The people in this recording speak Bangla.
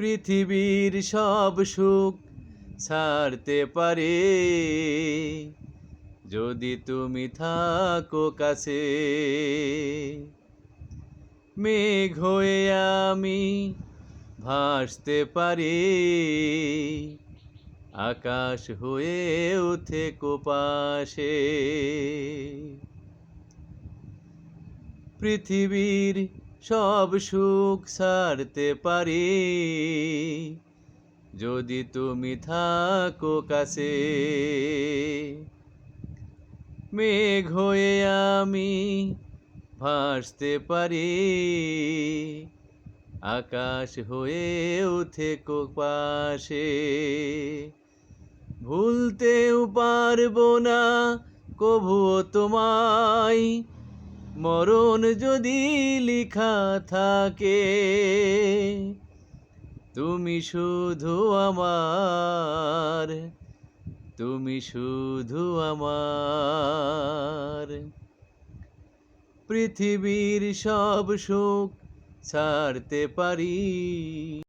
পৃথিবীর সব সুখ ছাড়তে পারে। যদি তুমি থাকো কাছে, মেঘ হয়ে আমি ভাসতে পারি। আকাশ হয়ে ওঠে কোপাশে পৃথিবীর সব সুখ ছাড়তে পারি। যদি তুমি থাকো কাছে, মেঘ হয়ে আমি ভাসতে পারি। আকাশ হয়ে ওঠে কোপাশে ভুলতেও পারব না কভুও তোমায় মরণ যদি লিখা থাকে, তুমি শুধু আমার, তুমি শুধু আমার। পৃথিবীর সব সুখ ছাড়তে পারি।